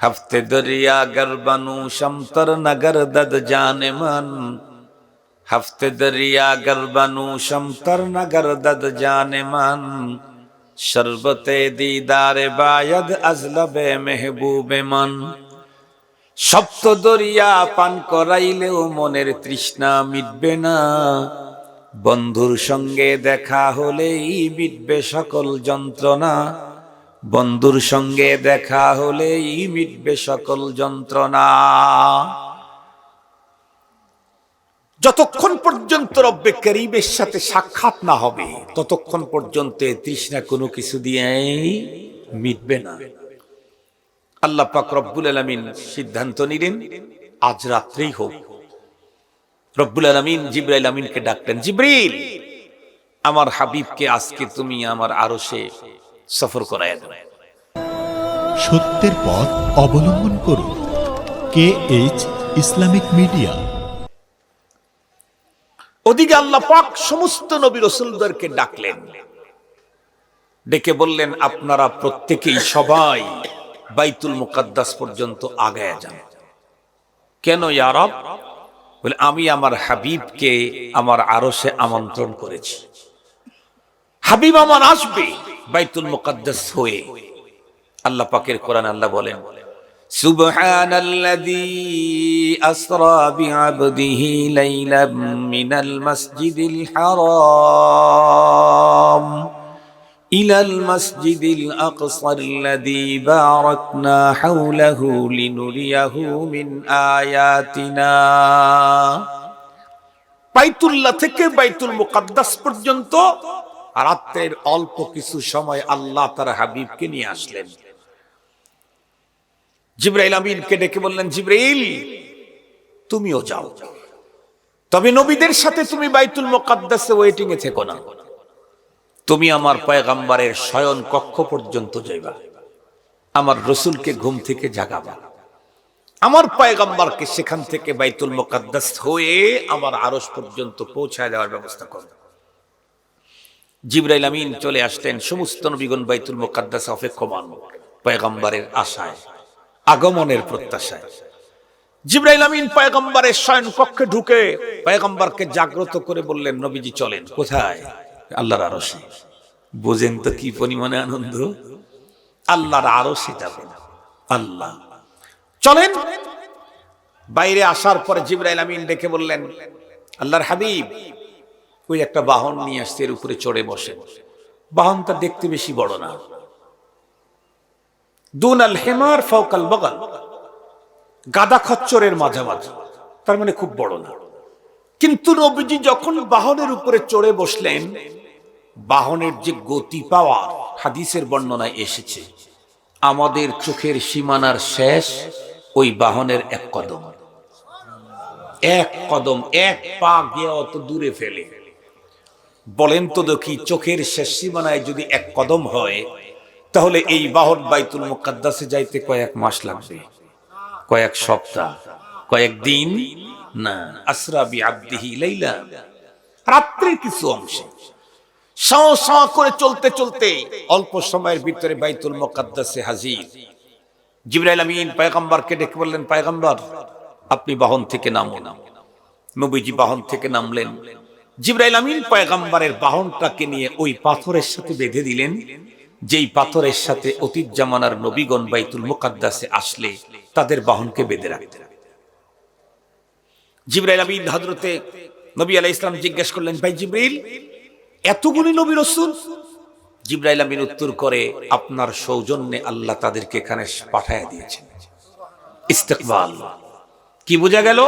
হফতে দরিয়া গরবানু শমতর নগর দদ জানেমন হফতে দরিয়া গরবানু শমতর নগর দদ জানে মন শরবতে দিদারে বায়দ আজলবে মেহবুবে মন সপ্ত দরিয়া পান করাইলেও মনের তৃষ্ণা মিটবে না বন্ধুর সঙ্গে দেখা হলেই মিটবে সকল যন্ত্রণা বন্ধুর সঙ্গে দেখা হলেই মিটবে সকল যন্ত্রণা। যতক্ষণ পর্যন্ত রব্বে করিবের সাথে সাক্ষাৎ না হবে, ততক্ষণ পর্যন্ত তৃষ্ণা কোনো কিছু দিয়েই মিটবে না। আল্লাহ পাক রব্বুল আলমিন সিদ্ধান্ত নিলেন, আজ রাত্রেই হোক। রব্বুল আলমিন জিব্রাইল আমিনকে ডাকলেন জিব্রিল আমার হাবিবকে আজকে তুমি আমার আরও সে সফর করায় সত্যের পথ অবলম্বন করুন। K H Islamic media. ওদিকে আল্লাহ পাক সমস্ত নবী রসুলদেরকে ডাকলেন। ডেকে বললেন আপনারা প্রত্যেকেই সবাই বাইতুল মুকাদ্দাস পর্যন্ত আগায় যান। কেন ইয়ারব বলে আমি আমার হাবিবকে আমার আরশে আমন্ত্রণ করেছি। হাবিব আমার আসবে। বাইতুল মুকাদ্দাস হয়ে আল্লাহ পাকের কোরআন আল্লাহ বলেন سبحان الذي أسرى بعبده ليلا من المسجد الحرام إلى المسجد الأقصى الذي باركنا حوله لنريه من آياتنا বাইতুল্লাহ থেকে বাইতুল মুকাদ্দাস পর্যন্ত রাত্রের অল্প কিছু সময় আল্লাহ তার হাবিবকে নিয়ে আসলেন। জিব্রাইল আমিনকে ডেকে বললেন, জিব্রাইল, তুমিও যাও। তবে নবীদের সাথে তুমি বাইতুল মুকাদ্দাসে ওয়েটিং এ থেকো না। তুমি আমার পয়গাম্বারের শয়ন কক্ষ পর্যন্ত যাইবা। আমার রসুলকে ঘুম থেকে জাগাবা। আমার পয়গাম্বারকে সেখান থেকে বাইতুল মোকাদ্দাস হয়ে আমার আরস পর্যন্ত পৌঁছায় দেওয়ার ব্যবস্থা করবে জিব্রাইল আমিন চলে আসলেন সমস্ত নবীগণ বাইতুল মুকাদ্দাস অপেক্ষমান পয়গাম্বারের আশায়, আগমনের প্রত্যাশায়। জিব্রাইল আমিন পয়গম্বরের শয়ন কক্ষে ঢুকে পয়গম্বরকে জাগ্রত করে বললেন, নবীজি চলেন। কোথায়? আল্লাহর আরশে। বোঝেন তো কি পরিমাণে আনন্দ? আল্লাহর আরশে যাবেন। আল্লাহ। চলেন। বাইরে আসার পরে জিব্রাইল আমিন ডেকে বললেন, আল্লাহর হাবিব ওই একটা বাহন নিয়ে আসছে, এর উপরে চড়ে বসে। বাহনটা দেখতে বেশি বড় না। দুন আল হেমার ফৌকাল বগাল। গাদা খচ্চরের মাঝামাঝি। তার মানে খুব বড় না। কিন্তু নবীজি যখন বাহনের উপরে চড়ে বসলেন, বাহনের যে গতি পাওয়া হাদিসের বর্ণনায় এসেছে, আমাদের চোখের সীমানার শেষ ওই বাহনের এক কদম। এক কদম, এক পা গিয়ে অত দূরে ফেলে। বলেন তো দেখি, চোখের শেষ সীমানায় যদি এক কদম হয়, তাহলে এই বাহন বাইতুল মুকাদ্দাসে যাইতে কয়েক মাস লাগবে। কয়েক সপ্তাহ, কয়েক দিন? না আসরাবি আব্দিহি লাইলা। রাত্রির কিছু অংশে। সাঁ সাঁ করে চলতে চলতে অল্প সময়ের ভিতরে বাইতুল মুকাদ্দাসে হাজির। জিবরাইল আমিন পয়গম্বরকে ডেকে বললেন, পয়গম্বর, আপনি বাহন থেকে নামুন। নবীজি বাহন থেকে নামলেন। জিবরাইল আমিন পয়গম্বরের বাহনটাকে নিয়ে ওই পাথরের সাথে বেঁধে দিলেন। যেই পাথরের সাথে অতীত জামানার নবীগণ বাইতুল মুকাদ্দাসে আসলে তাদের বাহনকে বেঁধে রাখতেন জিব্রাইল আমিন হজরতে নবী আলাহ ইসলাম জিজ্ঞেস করলেন, ভাই জিব্রাইল, এতগুলি নবী রসুল? জিব্রাইল আমিন উত্তর করে, আপনার সৌজন্যে আল্লাহ তাদেরকে এখানে পাঠায় দিয়েছেন। ইস্তেকবাল। কি বোঝা গেল?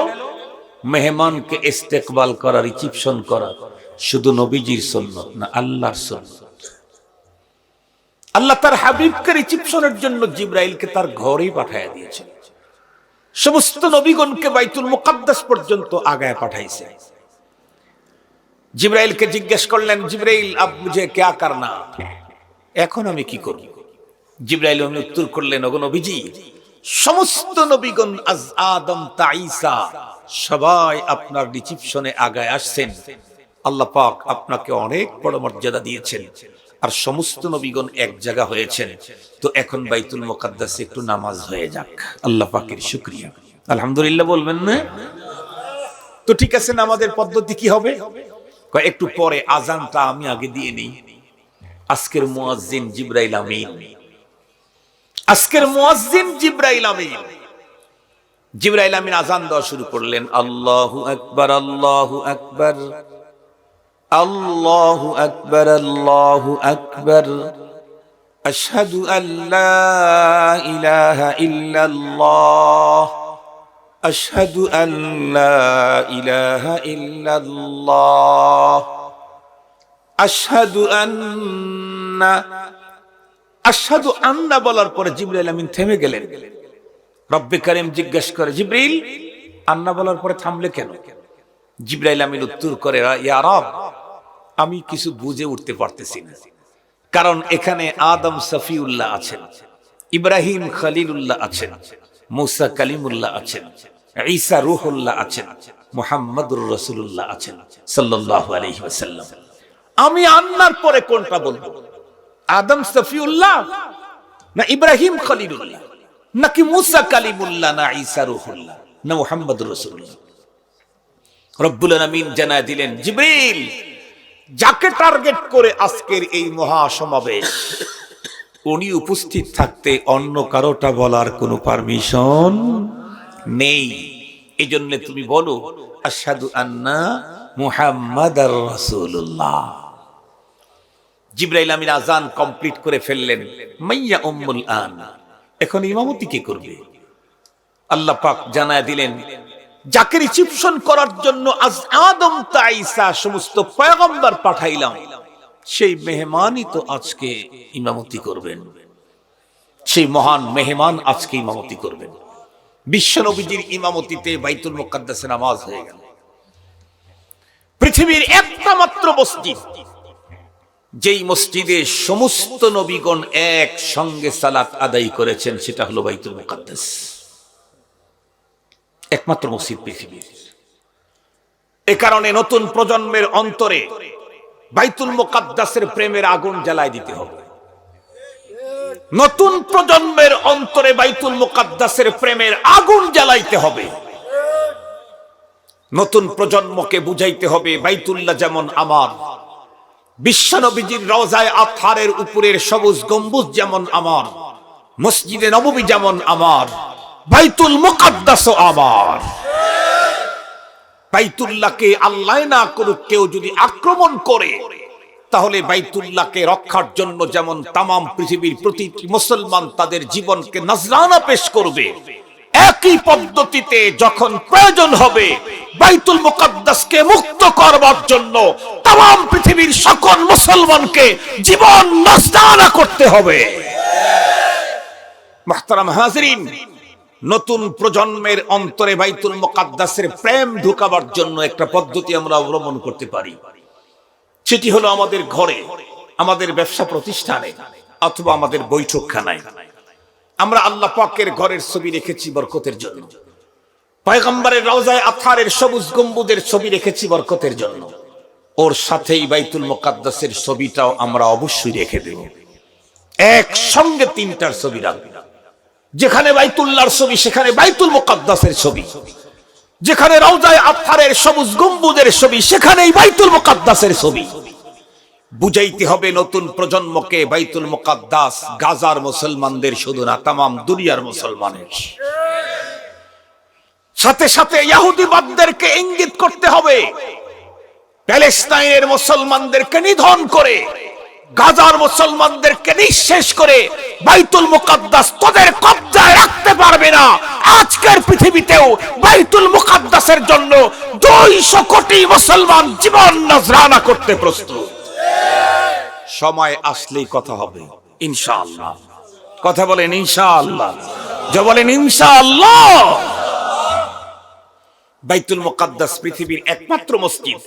মেহমানকে ইস্তেকবাল করা রিসিপশন করা শুধু নবীজির সন্ন্যত না, আল্লাহর সন্ন্যত আল্লাহ তার হাবিবকে রিসিপশনের জন্য জিব্রাইলকে তার ঘরেই পাঠায় দিয়েছেন। সমস্ত নবীগণকে বাইতুল মুকাদ্দাস পর্যন্ত আগায় পাঠাইছে। জিব্রাইলকে জিজ্ঞেস করলেন, জিব্রাইল, আব মুঝে ক্যা করনা এখন আমি কি করব? জিব্রাইল আমি উত্তর করলেন, ওগো নবীজি, সমস্ত নবীগণ আজ আদম তা ঈসা সবাই আপনার রিসিপশনে আগায় আসছেন। আল্লাহ পাক আপনাকে অনেক বড় মর্যাদা দিয়েছেন। আর সমস্ত নবীগণ এক জায়গা হয়েছেন। তো এখন বাইতুল মোকাদ্দাসে একটু নামাজ হয়ে যাক। আল্লাহ পাকের শুক্রিয়া। আলহামদুলিল্লাহ বলবেন না? তো ঠিক আছে, নামাজের পদ্ধতি কি হবে? একটু পরে আজানটা আমি আগে দিয়ে নিই। আজকের মুয়াজ্জিন জিব্রাইল আমিন। আজকের মুয়াজ্জিন জিব্রাইল আমিন। জিব্রাইল আমিন আজান দেওয়া শুরু করলেন, আল্লাহু আকবার আল্লাহু আকবার আল্লাহু আকবার আল্লাহু আকবার, আশহাদু আল্লা ইলাহা ইল্লাল্লাহ, আশহাদু আল্লা ইলাহা ইল্লাল্লাহ, আশহাদু আন্না আশহাদু আন্না বলার পরে জিবরাইল আমিন থেমে গেলেন। রব্বে কারিম জিজ্ঞেস করে, জিব্রিল, আন্না বলার পরে থামলে কেন? জিব্রাইল আমিন উত্তর করে রব, আমি কিছু বুঝে উঠতে পারতেছি না। কারণ এখানে আদম সফিউল্লাহ আছেন, ইব্রাহিম খলিলুল্লাহ আছেন, মুসা কালিমুল্লাহ আছেন, ঈসা রুহুল্লাহ আছেন, মুহাম্মদুর রাসূলুল্লাহ আছেন, সাল্লাল্লাহু আলাইহি ওয়াসাল্লাম। আমি আন্নার পরে কোনটা বলব? আদম সফিউল্লাহ না ইব্রাহিম খলিলুল্লাহ? নাকি মুসা কালিমুল্লাহ না ঈসা রুহুল্লাহ? না মুহাম্মদুর রাসূলুল্লাহ। রব্বুল আলামিন জানায় দিলেন, জিবরিল, যাকে টার্গেট করে আজকের এই মহা সমাবেশ উনি উপস্থিত থাকতে অন্য কারোটা বলার কোনো পারমিশন নেই। এই জন্য তুমি বলো আসাদু আন্না মুহাম্মদ রাসূলুল্লাহ। জিব্রাইল আমিন আজান কমপ্লিট করে ফেললেন, মাইয়া উম্মুল আন। এখন ইমামতি কে করবে? আল্লাহ পাক জানায় দিলেন, যাকে রিসিপশন করার জন্য আজ আদম তাইসা সমস্ত পয়গম্বর পাঠাইলাম, সেই মেহমানই তো আজকে ইমামতি করবেন। সেই মহান মেহমান আজকে ইমামতি করবেন। বিশ্ব নবীজির ইমামতিতে বাইতুল মুকাদ্দাসে নামাজ হয়ে গেল। পৃথিবীর একটা মাত্র মসজিদ যেই মসজিদে সমস্ত নবীগণ এক সঙ্গে সালাত আদায় করেছেন, সেটা হলো বাইতুল মুকাদ্দাস। একমাত্র মসজিদ পৃথিবীর। এ কারণে নতুন প্রজন্মের অন্তরে বাইতুল মোকাদ্দাসের প্রেমের আগুন জ্বালায় দিতে হবে। নতুন প্রজন্মের অন্তরে বাইতুল মোকাদ্দাসের প্রেমের আগুন জ্বালাইতে হবে। নতুন প্রজন্মকে বুঝাইতে হবে, বাইতুল্লাহ যেমন আমার। বিশ্বনবীজির রওজায় আথারের উপরের সবুজ গম্বুজ যেমন আমার, মসজিদে নববী যেমন আমার, বাইতুল মুকাদ্দাসও আমার। বাইতুল্লাহকে আল্লাহ না করুক কেউ যদি আক্রমণ করে, তাহলে বাইতুল্লাহকে রক্ষার জন্য যেমন তামাম পৃথিবীর প্রতিটি মুসলমান তাদের জীবনকে নজরানা পেশ করবে একই পদ্ধতিতে যখন প্রয়োজন হবে, বাইতুল মুকাদ্দাসকে মুক্ত করবার জন্য তামাম পৃথিবীর সকল মুসলমানকে জীবন নজরানা করতে হবে। মাহতারাম হাজরিন, নতুন প্রজন্মের অন্তরে বাইতুল মুকাদ্দাসের প্রেম ঢুকাবার জন্য একটা পদ্ধতি আমরা অবলম্বন করতে পারি। সেটি হলো আমাদের ঘরে, আমাদের ব্যবসা প্রতিষ্ঠানে, অথবা আমাদের বৈঠকখানায়। আমরা আল্লাহ পাকের ঘরের ছবি রেখেছি বরকতের জন্য। পয়গম্বরের রওজায় আথারের সবুজ গম্বুদের ছবি রেখেছি বরকতের জন্য। ওর সাথেই বাইতুল মুকাদ্দাসের ছবিটাও আমরা অবশ্যই রেখে দেব। একসঙ্গে তিনটার ছবি রাখব। যেখানে বাইতুল্লাহর ছবি, সেখানে বাইতুল মুকাদ্দাসের ছবি। যেখানে রওজায় আফারের সবুজ গম্বুদের ছবি, সেখানেই বাইতুল মুকাদ্দাসের ছবি। বুঝাইতে হবে নতুন প্রজন্মকে বাইতুল মুকাদ্দাস, গাজার মুসলমানদের শুধু না, তামাম দুনিয়ার মুসলমানের। সাথে সাথে ইহুদিবাদদেরকে ইঙ্গিত করতে হবে, প্যালেস্তাইনের মুসলমানদেরকে নিধন করে, গাজার মুসলমানদেরকে নিঃশেষ করে বাইতুল মুকাদ্দাস তোদের কবজায় রাখতে পারবে না। আজকের পৃথিবীতেও বাইতুল মুকাদ্দাসের জন্য দুইশো কোটি মুসলমান জীবন নজরানা করতে প্রস্তুত। সময় আসলেই কথা হবে। ইনশাআল্লাহ। কথা বলেন ইনশাআল্লাহ। যে বলেন ইনশাআল্লাহ। বাইতুল মুকাদ্দাস পৃথিবীর একমাত্র মসজিদ,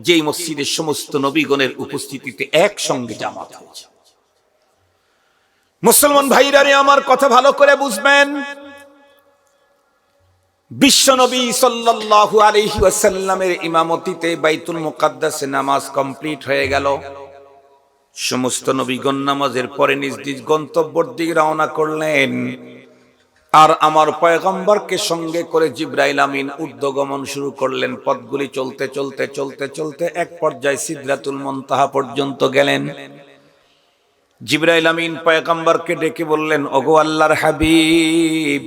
যেই মসজিদের সমস্ত নবীগণের উপস্থিতিতে একসঙ্গে জামাত হয়েছে। মুসলমান ভাইরারে আমার কথা ভালো করে বুঝবেন। বিশ্ব নবী সাল্লাল্লাহু আলাইহি ওয়াসাল্লামের ইমামতিতে বাইতুল মুকাদ্দাসে নামাজ কমপ্লিট হয়ে গেল। সমস্ত নবীগণ নামাজের পরে নিজ নিজ গন্তব্যর দিকে রওনা করলেন। আর আমার পয়গম্বরকে সঙ্গে করে জিব্রাইল আমিন ঊর্ধ্বগমন শুরু করলেন। পথগুলি চলতে চলতে চলতে চলতে এক পর্যায়ে সিদ্রাতুল মন্তাহা পর্যন্ত গেলেন। জিব্রাইল আমিন পয়গম্বরকে ডেকে বললেন, ওগো আল্লাহর হাবিব,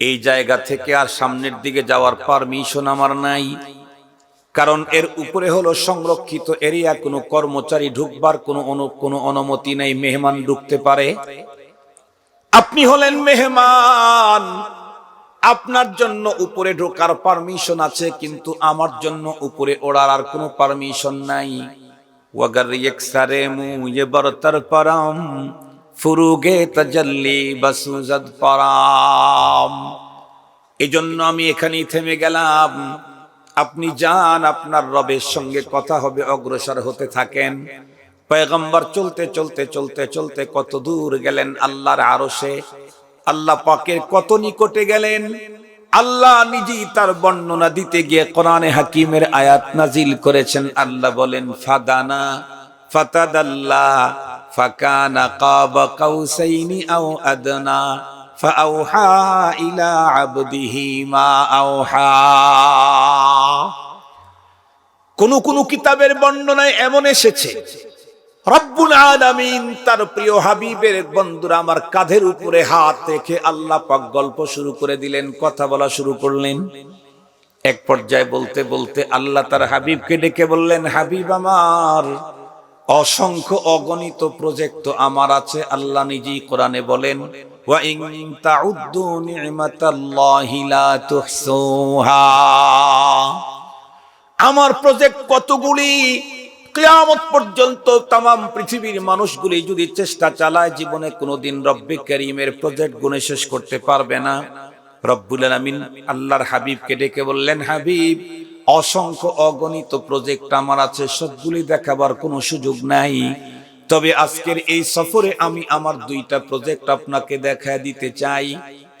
এই জায়গা থেকে আর সামনের দিকে যাওয়ার পারমিশন আমার নাই। কারণ এর উপরে হলো সংরক্ষিত এরিয়া, কোনো কর্মচারী ঢুকবার কোনো কোনো অনুমতি নেই, মেহমান ঢুকতে পারে। আপনি হলেন মেহমান, আপনার জন্য উপরে ঢোকার পারমিশন আছে, কিন্তু আমার জন্য উপরে ওড়ার আর কোনো পারমিশন নাই। ওয়াগার এজন্য আমি এখানেই থেমে গেলাম। আপনি যান, আপনার রবের সঙ্গে কথা হবে, অগ্রসর হতে থাকেন। পয়গম্বর চলতে চলতে চলতে চলতে কত দূর গেলেন আল্লাহর আরশে। আল্লাহ পাকের কত নিকটে গেলেন? আল্লাহ নিজেই তার বর্ণনা দিতে গিয়ে কোরআনে হাকিমের আয়াত নাজিল করেছেন। আল্লাহ বলেন, ফাদানা ফাতাদাল্লা ফাকানা কাবা কাউসাইনি আও আদনা। ফাআউহা ইলা আবদিহি মা আওহা কোন কোন কিতাবের বর্ণনায় এমন এসেছে, রব্বুল আলামিন তার প্রিয় হাবিবের বন্ধুরা আমার কাঁধের উপরে হাত রেখে আল্লাহ পাক গল্প শুরু করে দিলেন, কথা বলা শুরু করলেন। এক পর্যায়ে বলতে বলতে আল্লাহ তার হাবিবকে ডেকে বললেন, হাবিব আমার অসংখ্য অগণিত প্রজেক্ট আমার আছে, আল্লাহ নিজেই কোরআনে বলেন আমার প্রজেক্ট কতগুলি? কিয়ামত পর্যন্ত তাম পৃথিবীর মানুষগুলি যদি চেষ্টা চালায়, জীবনে কোনোদিন রব্বে করিমের প্রজেক্ট গুণে শেষ করতে পারবে না। রব্বুল আলামিন আল্লাহর হাবিবকে ডেকে বললেন, হাবিব অসংখ্য অগণিত প্রজেক্ট আমার আছে, সবগুলি দেখাবার কোনো সুযোগ নাই। তবে আজকের এই সফরে আমি আমার দুইটা প্রজেক্ট আপনাকে দেখা দিতে চাই।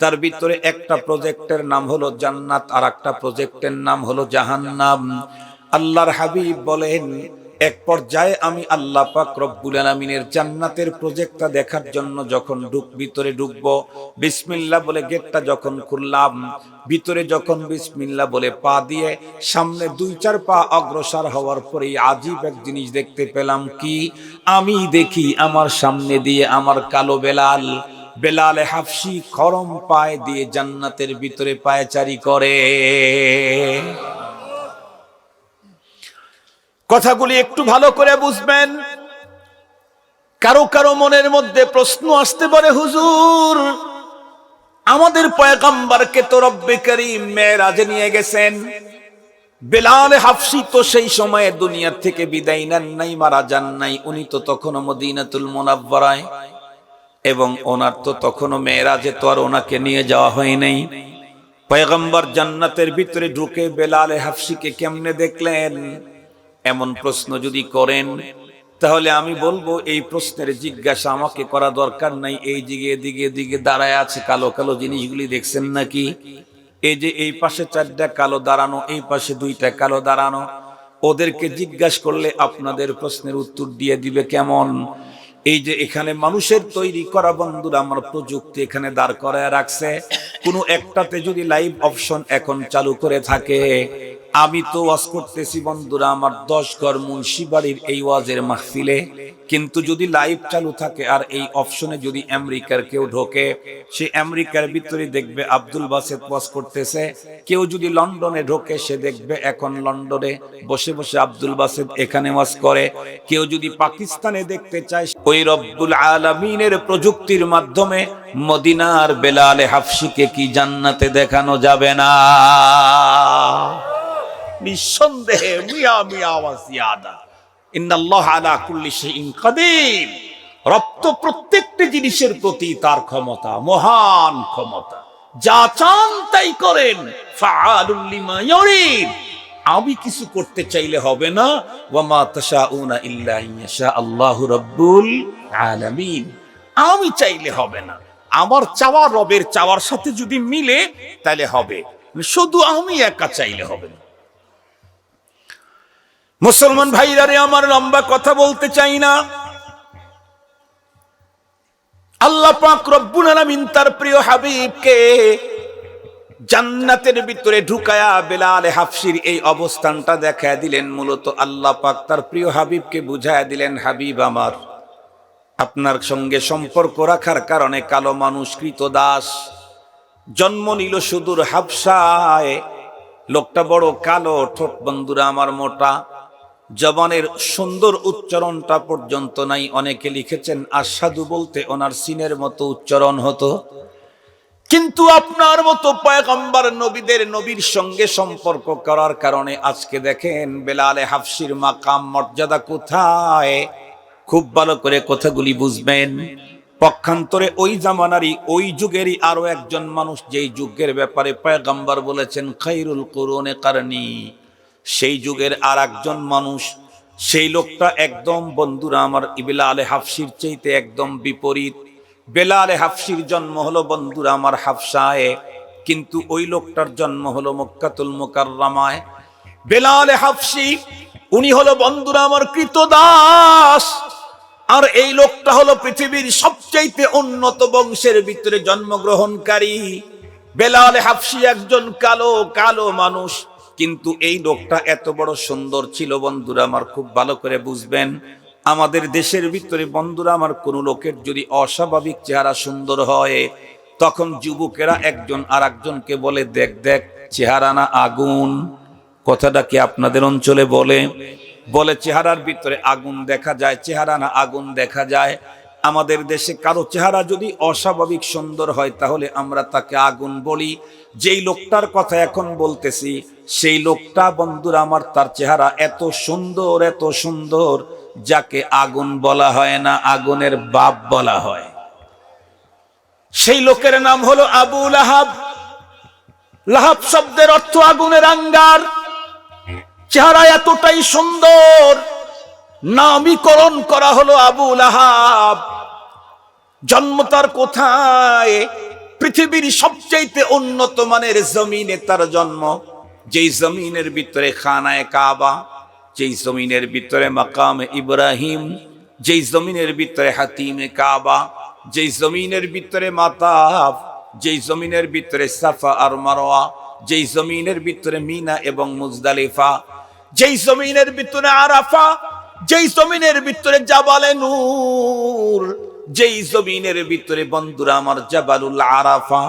তার ভিতরে একটা প্রজেক্টের নাম হলো জান্নাত আর একটা প্রজেক্টের নাম হলো জাহান্নাম। আল্লাহর হাবিব বলেন এক পর্যায়ে আমি আল্লাহ পাক রব্বুল আলামিনের জান্নাতের প্রজেক্টটা দেখার জন্য যখন ঢুক ভিতরে ঢুকবো বিসমিল্লাহ বলে গেটটা যখন খুললাম, ভিতরে যখন বিসমিল্লাহ বলে পা দিয়ে সামনে দুই চার পা অগ্রসর হওয়ার পরে আজীব এক জিনিস দেখতে পেলাম কি? আমি দেখি আমার সামনে দিয়ে আমার কালো বেলাল, বেলালে হাফসি খরম পায়ে দিয়ে জান্নাতের ভিতরে পায়চারি করে। কথাগুলি একটু ভালো করে বুঝবেন। কারও কারও মনের মধ্যে প্রশ্ন আসতে পারে, হুজুর, আমাদের পয়গাম্বারকে তো রব্বে করিম মেয়েরাজে নিয়ে গেছেন। বেলাল হাফসি তো সেই সময়ে দুনিয়ার থেকে বিদায় নেন নাই, মারা যান নাই, উনি তো তখনও মদিনাতুল মোনাব্বরায় এবং ওনার তো তখনও মেয়েরাজে তো আর ওনাকে নিয়ে যাওয়া হয় নাই। পয়গম্বর জান্নাতের ভিতরে ঢুকে বেলালে হাফসিকে কেমনে দেখলেন? এমন প্রশ্ন যদি করেন, তাহলে আমি বলব, এই প্রশ্নের জিজ্ঞাসা আমাকে করা দরকার নাই। এই দিকে দিকে দিকে দাঁড়ায় আছে কালো কালো জিনিসগুলি দেখছেন নাকি? এই যে এই পাশে চারটা কালো দাঁড়ানো, এই পাশে দুইটা কালো দাঁড়ানো, ওদেরকে জিজ্ঞাসা করলে আপনাদের প্রশ্নের উত্তর দিয়ে দিবে কেমন? এই যে এখানে মানুষের তৈরি করা বন্ধুরা আমার প্রযুক্তি এখানে দাঁড় করায় রাখছে। কোনো একটাতে যদি লাইভ অপশন এখন চালু করে থাকে আমি তো ওয়াজ করতেছি বন্ধুরা, আমার দশ ঘর মুন্সি বাড়ির এই ওয়াজের মাহফিলে। কিন্তু যদি লাইভ চালু থাকে আর এই অপশনে যদি আমেরিকার কেউ ঢোকে, সে আমেরিকার ভিতরে দেখবে আব্দুল বাসেদ ওয়াজ করতেছে। কেউ যদি লন্ডনে ঢোকে, সে দেখবে এখন লন্ডনে বসে বসে আব্দুল বাসেদ এখানে ওয়াজ করে। কেউ যদি পাকিস্তানে দেখতে চায়, ওই রব্বুল আলমিনের প্রযুক্তির মাধ্যমে মদিনার বেলালে হাফসিকে কি জান্নাতে দেখানো যাবে না? নিঃসন্দেহে মিয়া মিয়া ইন্নাল্লাহ আলা কুল্লি শাইইন কাদির। রক্ত প্রত্যেকটি জিনিসের প্রতি তার ক্ষমতা, মহান ক্ষমতা। যা চান তাই করেন। আমি কিছু করতে চাইলে হবে না। ওয়ামা তাশাউনা ইল্লা ইয়াশা আল্লাহু রাব্বুল আলামিন। আমি চাইলে হবে না। আমার চাওয়া রবের চাওয়ার সাথে যদি মিলে, তাহলে হবে। শুধু আমি একা চাইলে হবে না। মুসলমান ভাইরা রে আমার লম্বা কথা বলতে চাই না। আল্লাহ পাক রব্বুল আলামিন তার প্রিয় হাবিবকে জান্নাতের ভিতরে ঢুকায়া বেলাল হাফসির এই অবস্থানটা দেখায় দিলেন। মূলত আল্লাহ পাক তার প্রিয় হাবিবকে বুঝায় দিলেন, হাবিব আমার, আপনার সঙ্গে সম্পর্ক রাখার কারণে কালো মানুষ কৃত দাস, জন্ম নিল সুদূর হাবসায় লোকটা বড় কালো, ঠোঁট বন্ধুরা আমার মোটা। জবানের সুন্দর উচ্চারণটা পর্যন্ত নাই। অনেকে লিখেছেন আসাদু বলতে ওনার সিনের মতো উচ্চারণ হতো। কিন্তু আপনার মতো পয়গম্বর নবীদের নবীর সঙ্গে সম্পর্ক করার কারণে আজকে দেখেন, বেলালে হাফসির মাকাম মর্যাদা কোথায়? খুব ভালো করে কথাগুলি বুঝবেন। পক্ষান্তরে ওই জামানারই, ওই যুগেরই আরও একজন মানুষ যেই যুগের ব্যাপারে পয়গম্বর বলেছেন, খাইরুল করুনে কারণী। সেই যুগের আর একজন মানুষ, সেই লোকটা একদম বন্ধুরা আমার ইবিলা আলে হাফসির চাইতে একদম বিপরীত। বেলালে হাফসির জন্ম হলো বন্ধুরা আমার হাফসায়, কিন্তু ওই লোকটার জন্ম হলো মক্কাতুল মোকাররামায়। বেলালে হাফসি, উনি হলো বন্ধুরা আমার কৃতদাস, আর এই লোকটা হলো পৃথিবীর সবচাইতে উন্নত বংশের ভিতরে জন্মগ্রহণকারী। বেলালে হাফসি একজন কালো কালো মানুষ কিন্তু এই লোকটা এত বড় সুন্দর ছিল বন্ধুরা, আমার খুব ভালো করে বুঝবেন। আমাদের দেশের ভিতরে বন্ধুরা, আমার কোন লোকের যদি অস্বাভাবিক চেহারা সুন্দর হয়, তখন যুবকেরা একজন আর একজনকে বলে, দেখ দেখ, চেহারা না আগুন। কথাটা কি আপনাদের অঞ্চলে বলে? বলে, চেহারার ভিতরে আগুন দেখা যায়, চেহারা না আগুন দেখা যায়। আমাদের দেশে কারও চেহারা যদি অস্বাভাবিক সুন্দর হয়, তাহলে আমরা তাকে আগুন বলি। যেই লোকটার কথা এখন বলতেছি, সেই লোকটা বন্ধুরা আমার তার চেহারা এত সুন্দর এত সুন্দর, যাকে আগুন বলা হয় না, আগুনের বাপ বলা হয়। সেই লোকের নাম হলো আবু লাহাব। লাহাব শব্দের অর্থ আগুনের আঙ্গার। চেহারা এতটাই সুন্দর, নামীকরণ করা হলো আবু লাহাব। জন্ম তার কোথায়? পৃথিবীর সবচাইতে উন্নত মানের জমিনে তার জন্ম। যেই জমিনের ভিতরে খানায় কাবা, যেই জমিনের ভিতরে মাকাম ইব্রাহিম, যেই জমিনের ভিতরে হাতিমে কাবা, যেই জমিনের ভিতরে মাতাফ, যেই জমিনের ভিতরে সাফা আর মারোয়া যেই জমিনের ভিতরে মিনা এবং মুজদালিফা, যেই জমিনের ভিতরে আরাফা, যেই জমিনের ভিতরে জাবালে নূর। যেই জমিনের ভিতরে বন্ধুরা আমার জাবালুল আরাফা,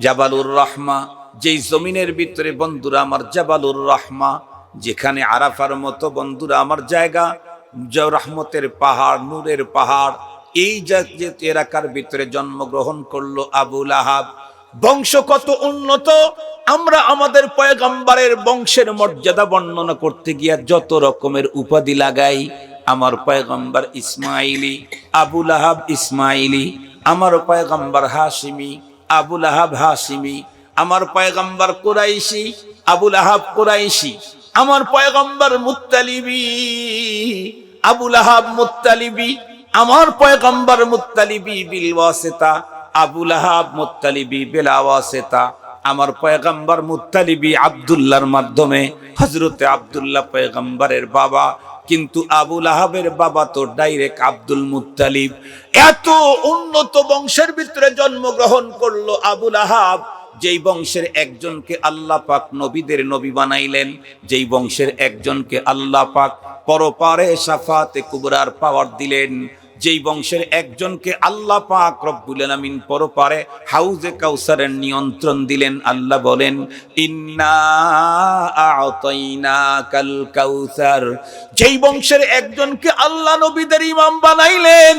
জাবালুর রহমা, যেই জমিনের ভিতরে বন্ধুরা আমার জাবালুর রহমা, যেখানে আরাফার মতো বন্ধুরা আমার জায়গা, যা রহমতের পাহাড়, নূরের পাহাড়, এই জাতীয় এলাকার ভিতরে জন্মগ্রহণ করল আবুল আহাব বংশ কত উন্নত, আমরা আমাদের পয়গম্বরের বংশের মর্যাদা বর্ণনা করতে গিয়া যত রকমের উপাধি লাগাই। আমার পয়গম্বর ইসমাইলি আবুল আহাব ইসমাইলি, আমার পয়গম্বর হাসিমি আবুল আহাব হাসিমি আমার পয়গম্বর কুরাইশি আবুল আহাব কুরাইশি, আমার পয়গম্বর মুত্তালিবি আবুল আহাব মুত্তালিবি, আমার পয়গম্বর মুত্তালিবি বিল ওয়াসিতা আবুল আহাব মুত্তালিবি বিল ওয়াসিতা, আমার পয়গম্বর মুত্তালিবি আব্দুল্লাহর মাধ্যমে হযরতে আব্দুল্লাহ পয়গম্বরের বাবা কিন্তু আবুল আহাবের বাবা তো ডাইরেক্ট আব্দুল মুতালিব এত উন্নত বংশের ভিতরে জন্মগ্রহণ করল আবুল আহাব যেই বংশের একজনকে আল্লাহ পাক নবীদের নবী বানাইলেন, যেই বংশের একজনকে আল্লাহ পাক পরপারে সাফাতে কুবরার পাওয়ার দিলেন। যেই বংশের একজনকে আল্লাহ পাক রব্বুল আলামিন পরপারে হাউজে কাউসারের নিয়ন্ত্রণ দিলেন, আল্লাহ বলেন, ইন্না আতাইনাকাল কাউসার। যেই বংশের একজনকে আল্লাহ নবীদের ইমাম বানাইলেন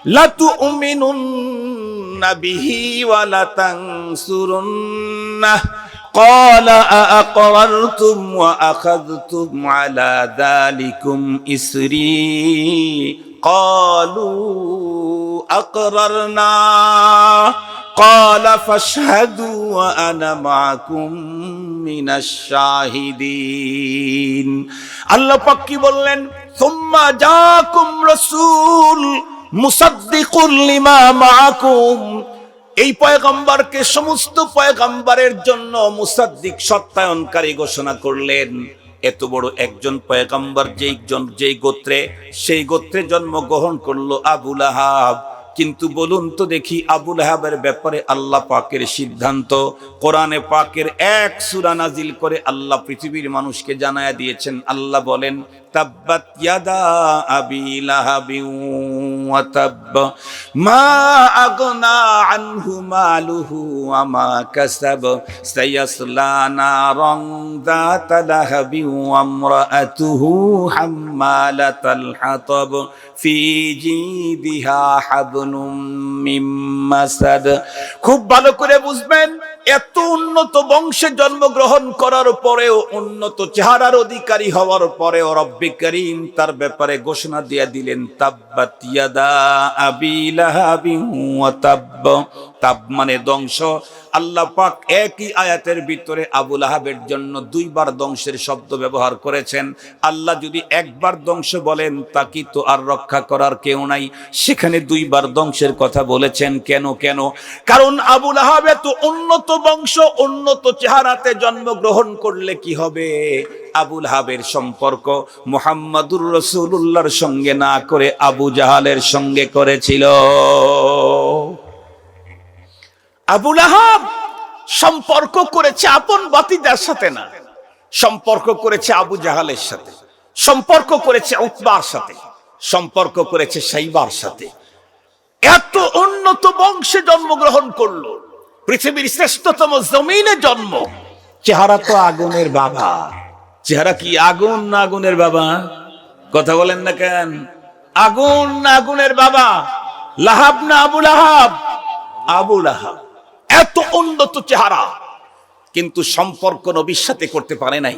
লিমা মাআকুম লাতুমিনুন به ولتنصرنه قال أأقررتم وأخذتم على ذلكم إسري قالوا أقررنا قال فاشهدوا وأنا معكم من الشاهدين আল্লাহ পাক কি বললেন ثم جاءكم رسول মুসাদ্দিকুল এই পয়গম্বরকে সমস্ত পয়গম্বরের জন্য মুসাদ্দিক সত্যায়নকারী ঘোষণা করলেন। এত বড় একজন পয়গম্বর যেই জন যেই গোত্রে, সেই গোত্রে জন্মগ্রহণ করল আবুল আহাব কিন্তু বলুন তো দেখি আবুল আহাবের ব্যাপারে আল্লাহ পাকের সিদ্ধান্ত। কোরআনে পাকের এক সুরা নাজিল করে আল্লাহ পৃথিবীর মানুষকে জানায়া দিয়েছেন। আল্লাহ বলেন লাহাবিন ওয়া তাব্ব মা আগনা আনহু মালুহু ওয়া মা কাসাব সায়াসলা নারান যাতা লাহাবি ওয়া ইমরাআতুহু হাম্মালাতাল হাতাব ফি জিদিহা হাবলুম মিন মাসাদ খুব ভালো করে বুঝবেন, এত উন্নত বংশে জন্মগ্রহণ করার পরেও উন্নত চেহারার অধিকারী হওয়ার পরেও রব্বি করিম তার ব্যাপারে ঘোষণা দিয়ে দিলেন তাব্বাত ইয়াদা আবি লাহাবিন ওয়া তাব্ব। তাব মানে ধ্বংস। আল্লাহ পাক একই আয়াতের ভিতরে আবুল আহাবের জন্য দুইবার ধ্বংসের শব্দ ব্যবহার করেছেন। আল্লাহ যদি একবার ধ্বংস বলেন, তা কি তো আর রক্ষা করার কেউ নাই? সেখানে দুইবার ধ্বংসের কথা বলেছেন। কেন কেন? কারণ আবুল আহাব এত উন্নত বংশ, উন্নত চেহারাতে জন্মগ্রহণ করলে কি হবে? আবুল হাবের সম্পর্ক মোহাম্মদুর রসুল্লাহর সঙ্গে না করে আবু জাহালের সঙ্গে করেছিল। আবুল আহাব সম্পর্ক করেছে আপন বাতিদার সাথে না। সম্পর্ক করেছে আবু জাহালের সাথে। সম্পর্ক করেছে উতবার সাথে। সম্পর্ক করেছে সাইবার সাথে। এত উন্নত বংশে জন্মগ্রহণ করল। পৃথিবীর শ্রেষ্ঠতম জমিনে জন্ম। চেহারা তো আগুনের বাবা। চেহারা কি আগুন না আগুনের বাবা? কথা বলেন না কেন? আগুন না আগুনের বাবা। লাহাব না আবু লাহাব? আবু লাহাব। এত উন্নত চেহারা, কিন্তু সম্পর্ক নবীর সাথে করতে পারে নাই।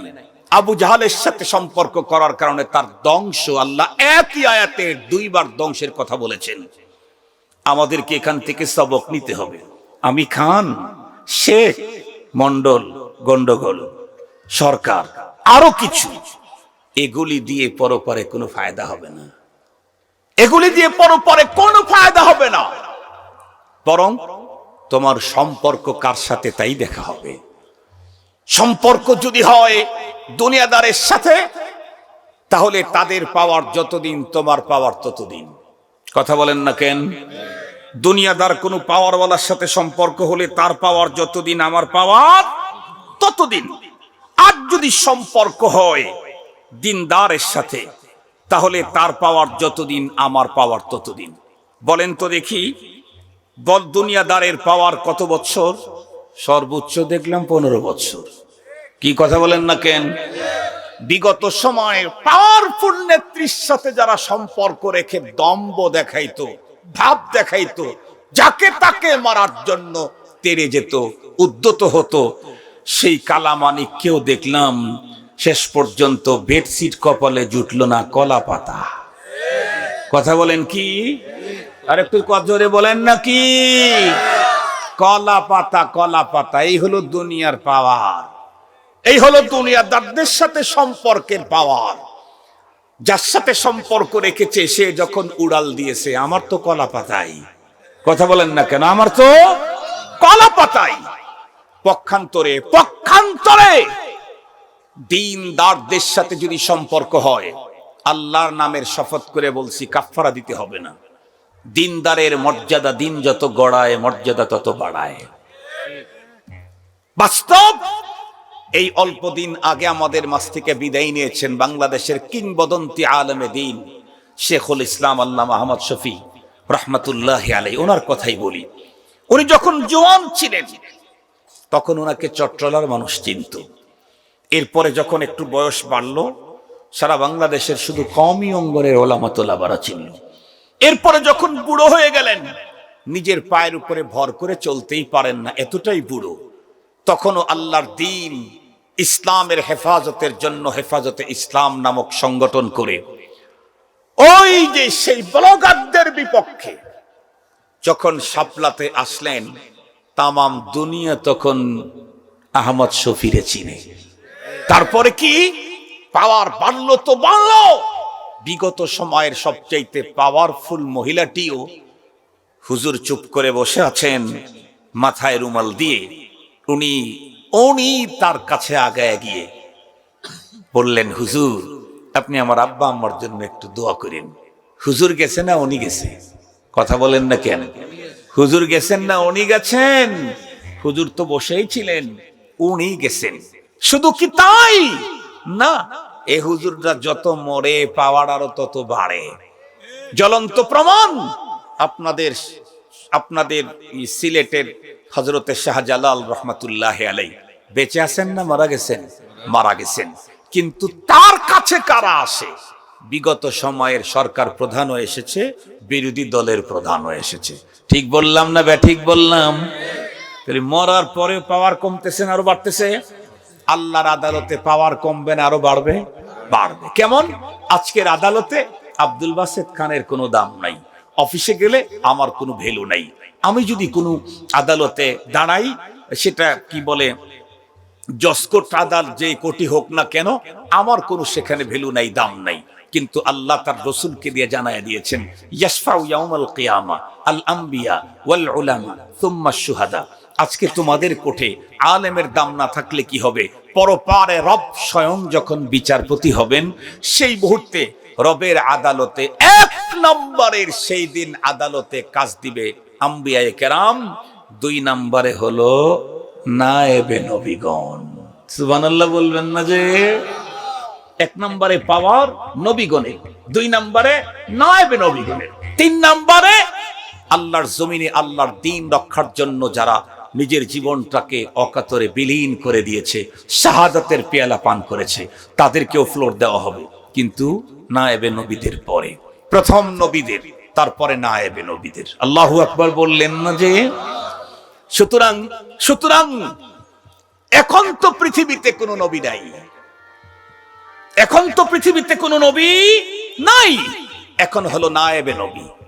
আবু জাহালের সাথে সম্পর্ক করার কারণে তার ধ্বংস আল্লাহ একই আয়াতে দুইবার ধ্বংসের কথা বলেছেন। আমাদেরকে এখান থেকে সবক নিতে হবে। আমি খান শেখ মন্ডল গন্ডগোল সরকার, আরও কিছু। এগুলি দিয়ে পরপরে কোনো ফায়দা হবে না। এগুলি দিয়ে পরপরে কোনো ফায়দা হবে না। বরং তোমার সম্পর্ক কার সাথে তাই দেখা হবে? সম্পর্ক যদি হয় দুনিয়াদারের সাথে, তাহলে তাদের পাওয়ার যতদিন, তোমার পাওয়ার ততদিন। কথা বলেন না কেন? দুনিয়াদার কোনো পাওয়ারওয়ালার সাথে সম্পর্ক হলে তার পাওয়ার যতদিন, আমার পাওয়ার ততদিন। আর যদি সম্পর্ক হয় দিনদারের সাথে, তাহলে তার পাওয়ার যতদিন, আমার পাওয়ার ততদিন। বলেন তো দেখি। বল দুনিয়াদারের পাওয়ার কত বছর সর্বোচ্চ দেখলাম পনেরো বছর কি কথা বলেন না কেন? বিগত সময়ে পাওয়ারফুল নেত্রীর সাথে যারা সম্পর্ক রেখে দম্ব দেখাইতো, ভাব দেখাইতো, যাকে তাকে মারার জন্য তেরে যেত, উদ্যত হতো, সেই কালামানিককেও দেখলাম, শেষ পর্যন্ত বেডশিট কপালে জুটল না কলা পাতা কথা বলেন কি? আর একটু কজরে বলেন নাকি? কলা পাতা কলা পাতা এই হলো দুনিয়ার পাওয়ার। এই হলো দুনিয়াদারদের সাথে সম্পর্কের পাওয়ার। যার সাথে সম্পর্ক রেখেছে, সে যখন উড়াল দিয়েছে, আমার তো কলা পাতাই কথা বলেন না কেন? আমার তো কলা পাতাই পক্ষান্তরে পক্ষান্তরে দিনদারদের সাথে যদি সম্পর্ক হয়, আল্লাহর নামের শপথ করে বলছি, কাফফারা দিতে হবে না। দিনদারের মর্যাদা দিন যত গড়ায়, মর্যাদা তত বাড়ায়। বাস্তব, এই অল্প দিন আগে আমাদের মাছ থেকে বিদায় নিয়েছেন বাংলাদেশের কিংবদন্তি আলমে দিন, শেখুল ইসলাম আল্লাহ আহমদ শফি রহমতুল্লাহ আলাই ওনার কথাই বলি, উনি যখন জোয়ান ছিলেন, তখন ওনাকে চট্টলার মানুষ চিনত। এরপরে যখন একটু বয়স বাড়ল, সারা বাংলাদেশের শুধু কমই অঙ্গনের ওলামতোলাবারা চিনল। এরপরে যখন বুড়ো হয়ে গেলেন, নিজের পায়ের উপরে ভর করে চলতেই পারেন না, এতটাই বুড়ো। তখনও আল্লাহর দিন ইসলামের হেফাজতের জন্য হেফাজতে ইসলাম নামক সংগঠন করে। ওই যে সেই ব্লগারদের বিপক্ষে যখন সাপলাতে আসলেন, তামাম দুনিয়া তখন আহমদ শফিরে চিনে। তারপরে কি? পাওয়ার বাড়লো তো বাড়লো। বিগত সময়ের সবচাইতে পাওয়ারফুল মহিলাটিও হুজুর চুপ করে বসে আছেন, মাথায় রুমাল দিয়ে। উনি উনি তার কাছে আগায় গিয়ে বললেন, হুজুর, আপনি আমার আব্বা আমার জন্য একটু দোয়া করেন। হুজুর গেছে না উনি গেছে? কথা বলেন না কেন? হুজুর গেছেন না উনি গেছেন? হুজুর তো বসেই ছিলেন, উনি গেছেন। শুধু কি তাই? না এ হুজুররা যত মরে, পাওয়ার আরও তত বাড়ে। জ্বলন্ত প্রমাণ আপনাদের আপনাদের সিলেটের হজরতে শাহজালাল রহমাতুল্লাহ আলাই বেঁচে আছেন না মারা গেছেন? মারা গেছেন। কিন্তু তার কাছে কারা আসে? বিগত সময়ের সরকার প্রধানও এসেছে, বিরোধী দলের প্রধানও এসেছে। ঠিক বললাম না বে, ঠিক বললাম? মরার পরে পাওয়ার কমতেছে না আরও বাড়তেছে? আল্লাহর আদালতে পাওয়ার কমবে না, আরও বাড়বে? বাড়বে। কেমন? আজকের আদালতে আব্দুল বাসেদ খানের কোনো দাম নাই। অফিসে গেলে আমার কোনো ভ্যালু নাই। আমি যদি কোনো আদালতে দাঁড়াই, সেটা কি বলে জসকোট আদাল যে কোটি হোক না কেন, আমার কোনো সেখানে ভ্যালু নাই, দাম নাই। কিন্তু আল্লাহ তার রসুলকে দিয়ে জানায় দিয়েছেন ইয়াসফাউ ইয়াউমাল কিয়ামা, আল আম্বিয়া ওয়াল উলামা, সুম্মা শুহাদা আজকে তোমাদের কোঠে আলেমের দাম না থাকলে কি হবে? পরপারে রব স্বয়ং যখন বিচারপতি হবেন, সেই মুহূর্তে রবের আদালতে এক নম্বরের সেই দিন আদালতে কাজ দিবে আম্বিয়ায়ে কেরাম। দুই নম্বরে হলো নায়েবে নবীগণ। সুবহানাল্লাহ বলবেন না যে? এক নম্বরে পাওয়ার নবীগণের, দুই নম্বরে নায়েবে নবীগণের, তিন নম্বরে আল্লাহর জমিনে আল্লাহর দিন রক্ষার জন্য যারা নিজের জীবনটাকে অকাতরে বিলীন করে দিয়েছে, শাহাদাতের পেয়ালা পান করেছে, তাদেরকেও ফ্লোর দেওয়া হবে। কিন্তু না এবে নবীদের পরে, প্রথম নবীদের, তারপরে না এবে নবীদের। আল্লাহু আকবার বললেন না যে, সুতরাং সুতরাং এখন তো পৃথিবীতে কোনো নবী নাই। এখন তো পৃথিবীতে কোনো নবী নাই। এখন হলো নায়েবে নবী।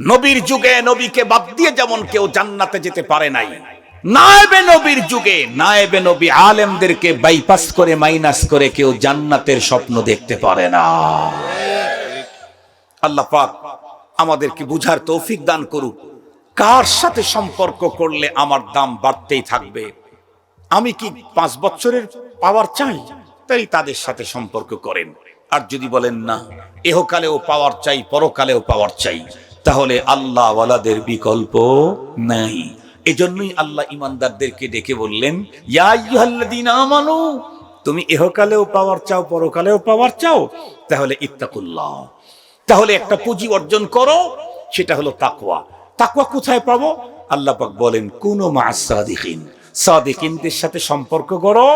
নবীর যুগে নবীকে বাদ দিয়ে যেমন কেউ জান্নাতে যেতে পারে নাই। নায়েবে নবীর যুগে নায়েবে নবী আলেমদেরকে বাইপাস করে মাইনাস করে কেউ জান্নাতের স্বপ্ন দেখতে পারে না। আল্লাহ পাক আমাদেরকে বুঝার তৌফিক দান করুক। কার সাথে সম্পর্ক করলে আমার দাম বাড়তেই থাকবে? আমি কি পাঁচ বছরের পাওয়ার চাই? তাই তাদের সাথে সম্পর্ক করেন। আর যদি বলেন না, এহকালেও পাওয়ার চাই, পরকালেও পাওয়ার চাই। তাহলে আল্লাহ ওয়ালাদের বিকল্প নাই। এজন্যই আল্লাহ ইমানদারদেরকে ডেকে বললেন আমানু, তুমি এহকালেও পাওয়ার চাও, পরকালেও পাওয়ার চাও, তাহলে ইত্তাকুল্লাহ। তাহলে একটা পুঁজি অর্জন করো, সেটা হলো তাকওয়া। তাকওয়া কোথায় পাবো? আল্লাহ পাক বলেন, কোন মা সাদিকিন সাদিকিনদের সাথে সম্পর্ক করো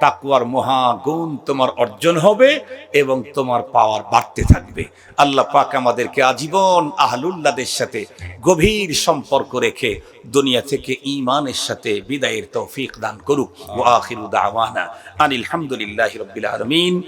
তাকুয়ার মহাগুণ তোমার অর্জন হবে এবং তোমার পাওয়ার বাড়তে থাকবে। আল্লাহ পাক আমাদেরকে আজীবন আহলুল্লাদের সাথে গভীর সম্পর্ক রেখে দুনিয়া থেকে ইমানের সাথে বিদায়ের তৌফিক দান করুক। ওয়া আখিরু আনিল আলহামদুলিল্লাহ রাব্বিল আলামিন।